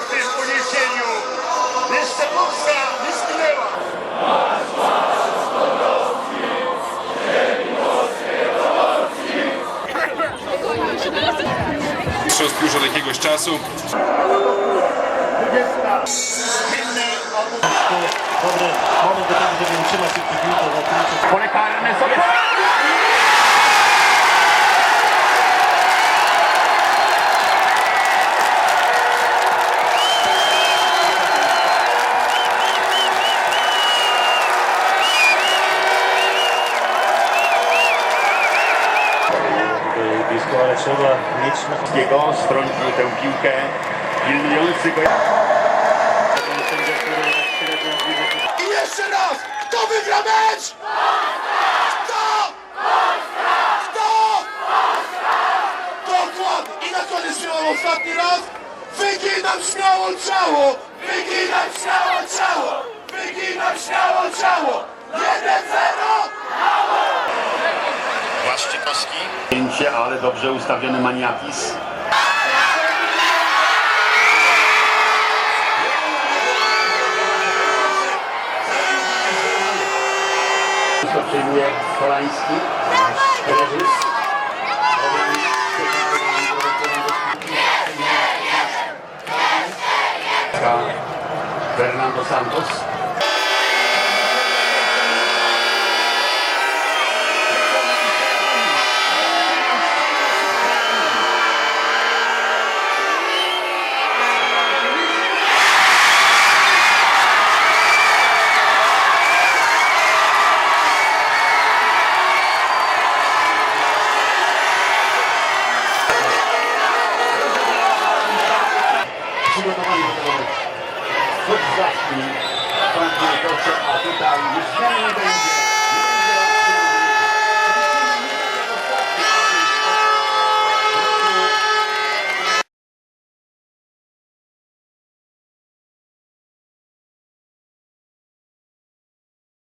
w tym uniesieniu. Jeszcze Polska nie zginęła. mistrzostw już od jakiegoś czasu. dobry moment do tego, żeby utrzymać się przy piłce, zakończyć. Pole karne ale trzeba mieć na Jego strącił tę piłkę, pilnujący go. I jeszcze raz! Kto wygra mecz? Kto? Kto? Dokładnie! I na koniec śmiało ostatni raz. Wyginam śmiało ciało! Wyginam śmiało ciało! Wyginam śmiało ciało! 1-0! Błaszczykowski. Pięcie, ale dobrze ustawiony maniatis. To przyjmuje Polański. Reżys. Fernando Santos. Przygotowani do tego meczu. Chodź zacznij, pan dyrektorze, a tutaj już nie będzie.